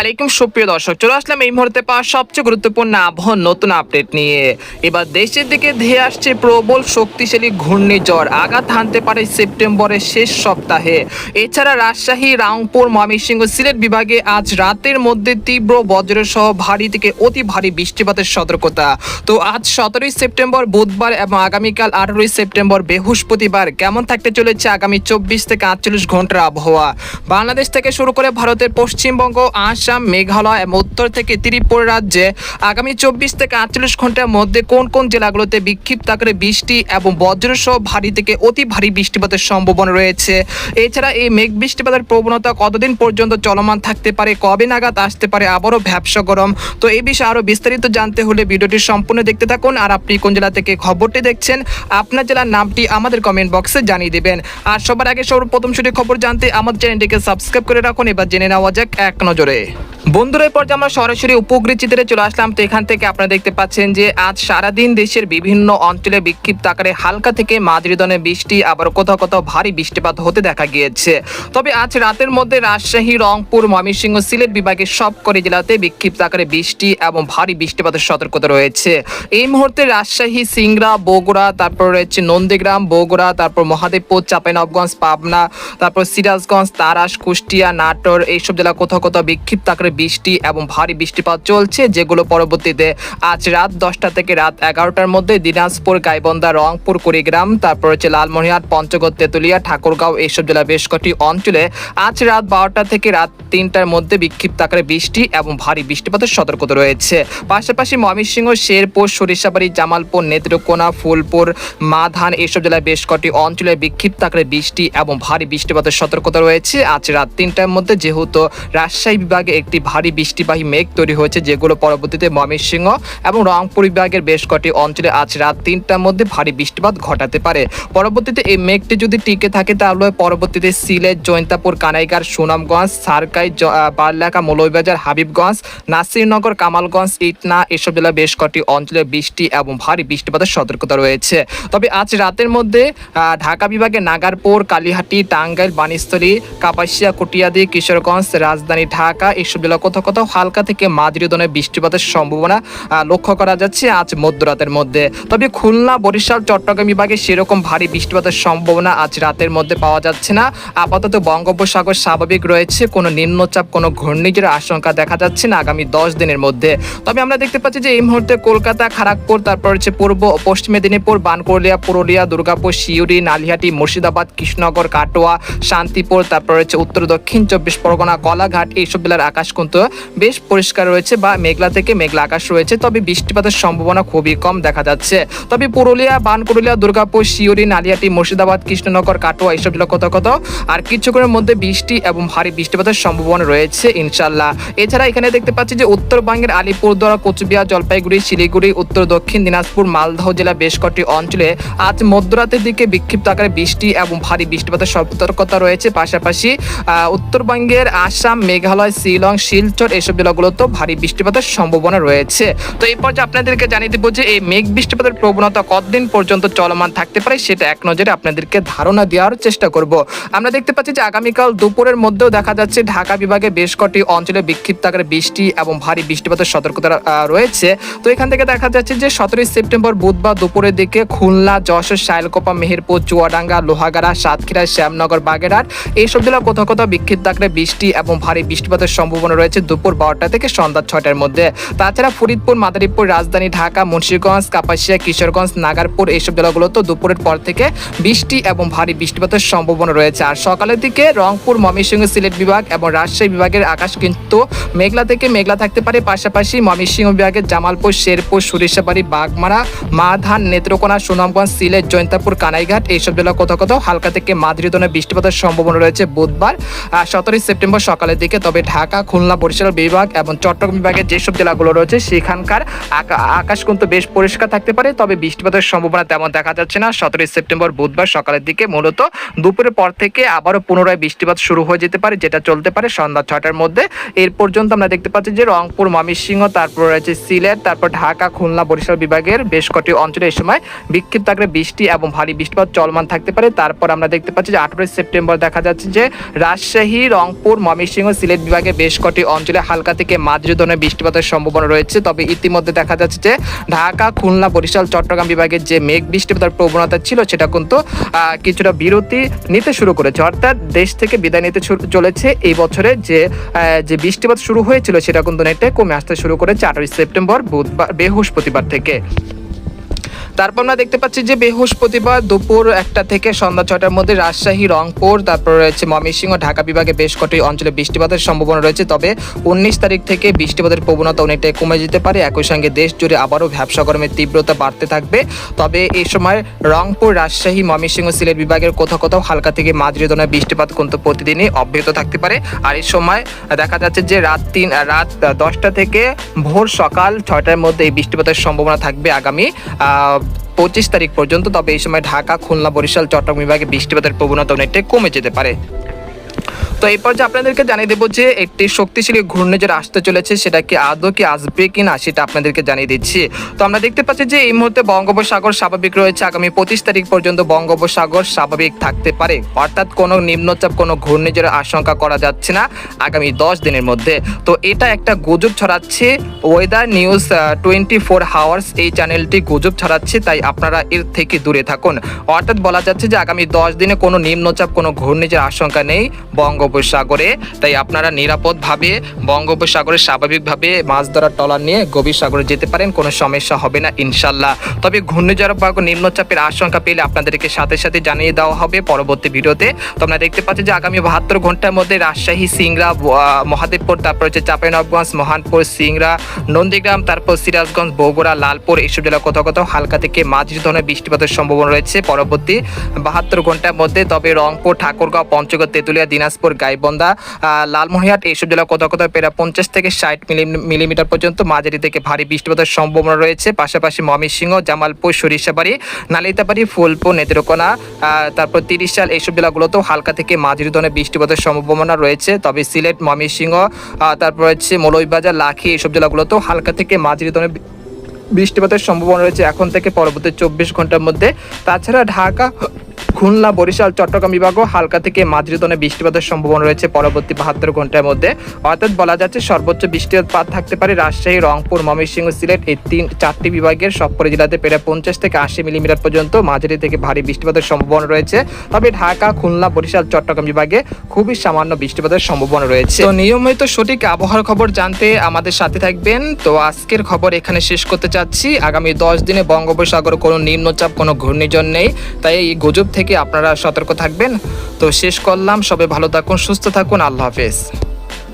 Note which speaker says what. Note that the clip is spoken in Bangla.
Speaker 1: আলাইকুম, সুপ্রিয় দর্শক, চলে আসলাম এই মুহূর্তে পাওয়া সবচেয়ে গুরুত্বপূর্ণ আবহাওয়ার নতুন আপডেট নিয়ে। এবার দেশের দিকে ধেয়ে আসছে প্রবল শক্তিশালী ঘূর্ণিঝড়, আঘাত হানতে পারে সেপ্টেম্বরের শেষ সপ্তাহে। এছাড়া রাজশাহী, রাংপুর, ময়মনসিংহ, সিলেট বিভাগে আজ রাতের মধ্যে তীব্র বজ্র সহ ভারী থেকে অতি ভারী বৃষ্টিপাতের সতর্কতা। তো আজ সতেরোই সেপ্টেম্বর, বুধবার এবং আগামীকাল আঠারোই সেপ্টেম্বর, বৃহস্পতিবার কেমন থাকতে চলেছে আগামী চব্বিশ থেকে আটচল্লিশ ঘণ্টার আবহাওয়া? বাংলাদেশ থেকে শুরু করে ভারতের পশ্চিমবঙ্গ আসাম মেঘালয় এবং উত্তর থেকে ত্রিপুরা রাজ্যে আগামী চব্বিশ থেকে আটচল্লিশ ঘণ্টার মধ্যে কোন কোন জেলাগুলোতে বিক্ষিপ্ত আকারে বৃষ্টি এবং বজ্রসহ ভারী থেকে অতি ভারী বৃষ্টিপাতের সম্ভাবনা রয়েছে? এছাড়া এই মেঘ বৃষ্টিপাতের প্রবণতা কতদিন পর্যন্ত চলমান থাকতে পারে? কবে নাগাদ আসতে পারে? আবারও ভ্যাবসা গরম। তো এই বিষয়ে আরও বিস্তারিত জানতে হলে ভিডিওটি সম্পূর্ণ দেখতে থাকুন আর আপনি কোন জেলা থেকে খবরটি দেখছেন, আপনার জেলার নামটি আমাদের কমেন্ট বক্সে জানিয়ে দেবেন। আর সবার আগে সর্বপ্রথম সঠিক খবর জানতে আমাদের চ্যানেলটিকে সাবস্ক্রাইব করে রাখুন। এবার জেনে নেওয়া যাক এক নজরে। বন্ধুরা এই পর্যায়ে আমরা সরাসরি উপগ্রহ চিত্রে চলে আসলাম। তো এখান থেকে আপনারা দেখতে পাচ্ছেন যে আজ সারাদিন দেশের বিভিন্ন অঞ্চলে বিক্ষিপ্ত আকারে হালকা থেকে মাঝারি বৃষ্টি আবার কোথাও কোথাও ভারী বৃষ্টিপাত হতে দেখা গিয়েছে। তবে আজ রাতের মধ্যে রাজশাহী, রংপুর, ময়মনসিংহ, সিলেট বিভাগের সবকটি জেলাতে বিক্ষিপ্ত আকারে বৃষ্টি এবং ভারী বৃষ্টিপাতের সতর্কতা রয়েছে। এই মুহূর্তে রাজশাহী, সিংড়া, বগুড়া, তারপর রয়েছে নন্দীগ্রাম, বগুড়া, তারপর মহাদেবপুর চাঁপাইনবগঞ্জ পাবনা, তারপর সিরাজগঞ্জ, তারাস, কুষ্টিয়া, নাটোর, এইসব জেলা কোথাও কোথাও বিক্ষিপ্ত আকারে বৃষ্টি এবং ভারী বৃষ্টিপাত চলছে, যেগুলো পরবর্তীতে আজ রাত দশটা থেকে রাত এগারোটার মধ্যে দিনাজপুর, গাইবন্ধা, রংপুর, কুড়িগ্রাম, তারপর হচ্ছে লালমনিরহাট, পঞ্চগড়, তেতুলিয়া, ঠাকুরগাঁও এইসব জেলা বেশ কটি অঞ্চলে আজ রাত বারোটা থেকে রাত তিনটার মধ্যে বিক্ষিপ্ত আকারে বৃষ্টি এবং ভারী বৃষ্টিপাতের সতর্কতা রয়েছে। পাশাপাশি ময়মনসিংহ, শেরপুর, সরিষাবাড়ি, জামালপুর, নেত্রকোনা, ফুলপুর, মাধান এইসব জেলায় বেশ কটি অঞ্চলে বিক্ষিপ্ত আকারে বৃষ্টি এবং ভারী বৃষ্টিপাতের সতর্কতা রয়েছে। আজ রাত তিনটার মধ্যে যেহেতু রাজশাহী বিভাগে একটি ভারী বৃষ্টিবাহী মেঘ তৈরি হয়েছে, যেগুলো পরবর্তীতে ময়মনসিংহ এবং রংপুর বিভাগের বেশ কটি অঞ্চলে আজ রাত তিনটার মধ্যে ভারী বৃষ্টিপাত ঘটাতে পারে। পরবর্তীতে এই মেঘটি যদি টিকে থাকে, তাহলে পরবর্তীতে সিলেট, জৈন্তাপুর কানাইগার সুনামগঞ্জ, সারকাই বারলাকা, মৌলভীবাজার, হাবিবগঞ্জ, নাসিরনগর, কামালগঞ্জ, ইটনা এসব জেলা বেশ কটি অঞ্চলে বৃষ্টি এবং ভারী বৃষ্টিপাতের সতর্কতা রয়েছে। তবে আজ রাতের মধ্যে ঢাকা বিভাগে নাগারপুর, কালীহাটি, টাঙ্গাইল বানিস্থলী কাপাসিয়া, কটিয়াদি, কিশোরগঞ্জ, রাজধানী ঢাকা এসব জেলা কোথাও কোথাও হালকা থেকে মাঝারি ধরনের বৃষ্টিপাতের সম্ভাবনা লক্ষ্য করা যাচ্ছে আজ মধ্যরাতের মধ্যে। তবে খুলনা, বরিশাল, চট্টগ্রাম বিভাগে সেরকম ভারী বৃষ্টিপাতের সম্ভাবনা আজ রাতের মধ্যে পাওয়া যাচ্ছে না। আপাতত বঙ্গোপসাগর স্বাভাবিক রয়েছে, কোনো নিম্নচাপ, কোনো ঘূর্ণিঝড়ের আশঙ্কা দেখা যাচ্ছে না আগামী দশ দিনের মধ্যে। তবে আমরা দেখতে পাচ্ছি যে এই মুহূর্তে কলকাতা খড়গপুর তারপর হচ্ছে পূর্ব পশ্চিম মেদিনীপুর বানকুরলিয়া পুরুলিয়া, দুর্গাপুর শিউরি নালিহাটি, মুর্শিদাবাদ, কৃষ্ণনগর, কাটোয়া, শান্তিপুর, তারপর হচ্ছে উত্তর দক্ষিণ চব্বিশ পরগনা, কলাঘাট, এইসব জেলার আকাশ কিন্তু বেশ পরিষ্কার রয়েছে বা মেঘলা থেকে মেঘলা আকাশ রয়েছে, তবে বৃষ্টিপাতের সম্ভাবনা খুবই কম দেখা যাচ্ছে। তবে পুরুলিয়া বানকুরুলিয়া দুর্গাপুর শিউরি নালিয়াটি, মুর্শিদাবাদ, কৃষ্ণনগর, কাটোয়া এইসব জেলা কোথাও কোথাও আর কিছুক্ষণের মধ্যে বৃষ্টি এবং ভারী বৃষ্টিপাতের সম্ভাবনা রয়েছে ইনশাল্লাহ এছাড়া এখানে দেখতে পাচ্ছি যে উত্তরবঙ্গের আলিপুরদুয়ার, কোচবিহার, জলপাইগুড়ি, শিলিগুড়ি, উত্তর, দক্ষিণ দিনাজপুর, মালদহ জেলা বেশ কটি অঞ্চলে আজ মধ্যরাতের দিকে বিক্ষিপ্ত আকারে বৃষ্টি এবং ভারী বৃষ্টিপাতের সতর্কতা রয়েছে। পাশাপাশি উত্তরবঙ্গের আসাম, মেঘালয়, শিলং শিলচর এসব জেলাগুলোতেও ভারী বৃষ্টিপাতের সম্ভাবনা রয়েছে। তো এই পর্যায়ে আপনাদেরকে জানিয়ে দেবো যে এই মেঘ বৃষ্টিপাতের প্রবণতা কতদিন পর্যন্ত চলমান থাকতে পারে সেটা এক নজরে আপনাদেরকে ধারণা দেওয়ার চেষ্টা করব। আমরা দেখতে পাচ্ছি যে আগামীকাল দুপুরের মধ্যেও দেখা যাচ্ছে ঢাকা বিভাগে বেশ কটি অঞ্চলে বিক্ষিপ্ত আকারে বৃষ্টি এবং ভারী বৃষ্টিপাতের সতর্কতা রয়েছে। তো এখান থেকে দেখা যাচ্ছে যে সতেরোই সেপ্টেম্বর বুধবার দুপুরের দিকে খুলনা, যশোর, শাইলকোপা, মেহেরপুর, চুয়াডাঙ্গা, লোহাগাড়া, সাতক্ষীরা, শ্যামনগর, বাগেরহাট এইসব জেলা কোথাও কোথাও বিক্ষিপ্ত আকারে বৃষ্টি এবং ভারী বৃষ্টিপাতের সম্ভাবনা রয়েছে দুপুর বারোটা থেকে সন্ধ্যা ছয়টার মধ্যে। তাছাড়া ফরিদপুর, মাদারীপুর, রাজধানী ঢাকা, মুন্সিগঞ্জ, কাপাসিয়া, কিশোরগঞ্জ, নাগারপুর এইসব জেলাগুলোতে দুপুরের পর থেকে বৃষ্টি এবং ভারী বৃষ্টিপাতের সম্ভাবনা রয়েছে। আর সকালের দিকে রংপুর, ময়মনসিংহ, সিলেট বিভাগ এবং রাজশাহী বিভাগের আকাশ কিন্তু মেঘলা থেকে মেঘলা থাকতে পারে। পাশাপাশি ময়মনসিংহ বিভাগের জামালপুর, শেরপুর, সরিষাবাড়ি, বাগমারা মাধান নেত্রকোনা, সুনামগঞ্জ, সিলেট, জৈন্তাপুর, কানাইঘাট এইসব জেলা কোথাও কোথাও হালকা থেকে ধরনের বৃষ্টিপাতের সম্ভাবনা রয়েছে বুধবার সতেরোই সেপ্টেম্বর সকালের দিকে। তবে ঢাকা, খুলনা বরিশাল বিভাগ এবং চট্টগ্রাম বিভাগের যেসব জেলাগুলো রয়েছে, সেখানকার আকা- আকাশ কিন্তু বেশ পরিষ্কার থাকতে পারে, তবে বৃষ্টিপাতের সম্ভাবনা তেমন দেখা যাচ্ছে না। সতেরোই সেপ্টেম্বর বুধবার সকালের দিকে মূলত দুপুরের পর থেকে আবারও পুনরায় বৃষ্টিপাত শুরু হয়ে যেতে পারে, যেটা চলতে পারে সন্ধ্যা ছটার মধ্যে। এর পর্যন্ত আমরা দেখতে পাচ্ছি যে রংপুর, ময়মনসিংহ, তারপর রয়েছে সিলেট, তারপর ঢাকা, খুলনা, বরিশাল বিভাগের বেশ কটি অঞ্চলে এই সময় বিক্ষিপ্ত আকারে বৃষ্টি এবং ভারী বৃষ্টিপাত চলমান থাকতে পারে। তারপর আমরা দেখতে পাচ্ছি যে আঠারোই সেপ্টেম্বর দেখা যাচ্ছে যে রাজশাহী, রংপুর, ময়মনসিংহ, সিলেট বিভাগে বেশ বেশ কটি অঞ্চলে হালকা থেকে মাঝারি ধরনের বৃষ্টিপাতের সম্ভাবনা রয়েছে। তবে ইতিমধ্যে দেখা যাচ্ছে যে ঢাকা, খুলনা, বরিশাল, চট্টগ্রাম বিভাগের যে মেঘ বৃষ্টিপাতের প্রবণতা ছিল, সেটা কিন্তু কিছুটা বিরতি নিতে শুরু করেছে। অর্থাৎ দেশ থেকে বিদায় নিতে চলেছে এই বছরে যে যে বৃষ্টিপাত শুরু হয়েছিল, সেটা কিন্তু অনেকটাই কমে আসতে শুরু করেছে আঠারোই সেপ্টেম্বর, বুধবার, বৃহস্পতিবার থেকে। তারপর আমরা দেখতে পাচ্ছি যে বৃহস্পতিবার দুপুর একটা থেকে সন্ধ্যা ছটার মধ্যে রাজশাহী, রংপুর, তারপর রয়েছে ময়মনসিংহ ঢাকা বিভাগে বেশ কটি অঞ্চলে বৃষ্টিপাতের সম্ভাবনা রয়েছে। তবে উনিশ তারিখ থেকে বৃষ্টিপাতের প্রবণতা অনেকটাই কমে যেতে পারে। একই সঙ্গে দেশ জুড়ে আবারও ব্যবসা গরমের তীব্রতা বাড়তে থাকবে। তবে এই সময় রংপুর, রাজশাহী, ময়মনসিংহ সিলেট বিভাগের কোথাও কোথাও হালকা থেকে মাঝারি ধরনের বৃষ্টিপাত কিন্তু প্রতিদিনই অব্যাহত থাকতে পারে। আর এই সময় দেখা যাচ্ছে যে রাত তিন, রাত দশটা থেকে ভোর সকাল ছয়টার মধ্যে এই বৃষ্টিপাতের সম্ভাবনা থাকবে আগামী পঁচিশ তারিখ পর্যন্ত, তবে এই সময় ঢাকা, খুলনা, বরিশাল, চট্টগ্রাম বিভাগে বৃষ্টিপাতের প্রবণতা অনেকটাই কমে যেতে পারে। তো এই পর্যায়ে আপনাদেরকে জানিয়ে দেবো যে একটি শক্তিশালী ঘূর্ণিঝড় আসতে চলেছে, সেটা কি আদৌ কি আসবে কি না সেটা আপনাদেরকে জানিয়ে দিচ্ছি। তো আমরা দেখতে পাচ্ছি যে এই মুহূর্তে বঙ্গোপসাগর স্বাভাবিক রয়েছে। আগামী পঁচিশ তারিখ পর্যন্ত বঙ্গোপসাগর স্বাভাবিক থাকতে পারে। অর্থাৎ কোনো নিম্নচাপ, কোনো ঘূর্ণিঝড়ের আশঙ্কা করা যাচ্ছে না আগামী দশ দিনের মধ্যে। তো এটা একটা গুজব ছড়াচ্ছে। Weather news twenty four hours এই চ্যানেলটি গুজব ছড়াচ্ছে, তাই আপনারা এর থেকে দূরে থাকুন। অর্থাৎ বলা যাচ্ছে যে আগামী দশ দিনে কোনো নিম্নচাপ, কোনো ঘূর্ণিঝড় আশঙ্কা নেই বঙ্গোপসাগরে তাই আপনারা নিরাপদভাবে বঙ্গোপসাগরে স্বাভাবিকভাবে মাছ ধরার টলার নিয়ে গভীর সাগরে যেতে পারেন কোনো সমস্যা হবে না ইনশাল্লাহ। তবে ঘূর্ণিঝড় বা নিম্নচাপের আশঙ্কা পেলে আপনাদেরকে সাথে সাথে জানিয়ে দেওয়া হবে পরবর্তী ভিডিওতে। তো আমরা দেখতে পাচ্ছি যে আগামী বাহাত্তর ঘণ্টার মধ্যে রাজশাহী আহ, মহাদেবপুর তারপর হচ্ছে চাঁপাইনবাবগঞ্জ মহানপুর সিংড়া নন্দীগ্রাম তারপর সিরাজগঞ্জ বগুড়া লালপুর এইসব জেলা কোথাও কোথাও হালকা থেকে মাঝারি ধরনের বৃষ্টিপাতের সম্ভাবনা রয়েছে। পরবর্তী বাহাত্তর ঘণ্টার মধ্যে তবে রংপুর ঠাকুরগাঁও পঞ্চগড় তেঁতুলিয়া দিনাজপুর গাইবন্ধা লালমনিরহাট, এইসব জেলা কোথাও কোথাও প্রায় পঞ্চাশ থেকে ষাট মিলিমিটার পর্যন্ত মাঝারি থেকে ভারী বৃষ্টিপাতের সম্ভাবনা রয়েছে। পাশাপাশি ময়মনসিংহ, জামালপুর, সরিষাবাড়ি, নালিতাবাড়ি, ফুলপুর, নেত্রকোনা তারপর সাল এইসব জেলাগুলোতেও হালকা থেকে মাঝারি ধরনের বৃষ্টিপাতের সম্ভাবনা রয়েছে। তবে সিলেট, ময়মনসিংহ তারপর হচ্ছে মৌলভীবাজার, লাখি এইসব জেলাগুলোতেও হালকা থেকে মাঝারি ধরনের বৃষ্টিপাতের সম্ভাবনা রয়েছে। এখন থেকে পরবর্তী চব্বিশ ঘণ্টার মধ্যে। তাছাড়া ঢাকা খুলনা, বরিশাল, চট্টগ্রাম বিভাগও হালকা থেকে মাঝারি বৃষ্টিপাতের সম্ভাবনা রয়েছে পরবর্তী বাহাত্তর ঘণ্টার মধ্যে। অর্থাৎ বলা যাচ্ছে সর্বোচ্চ বৃষ্টিপাত থাকতে পারে রাজশাহী, রংপুর, ময়মনসিংহ, সিলেট এই তিন, চারটি বিভাগের। সবকটি জেলাতে প্রায় পঞ্চাশ থেকে আশি মিলিমিটার পর্যন্ত মাঝারি থেকে ভারী বৃষ্টিপাতের সম্ভাবনা রয়েছে। তবে ঢাকা, খুলনা, বরিশাল, চট্টগ্রাম বিভাগে খুবই সামান্য বৃষ্টিপাতের সম্ভাবনা রয়েছে। তো নিয়মিত সঠিক আবহাওয়ার খবর জানতে আমাদের সাথে থাকবেন। তো আজকের খবর এখানে শেষ করতে চাচ্ছি। আগামী দশ দিনে বঙ্গোপসাগর কোনো নিম্নচাপ, কোনো ঘূর্ণিঝড় নেই। তাই এই গুজব থেকে আপনারা সতর্ক থাকবেন। তো শেষ করলাম। সবাই ভালো থাকুন সুস্থ থাকুন। আল্লাহ হাফেজ।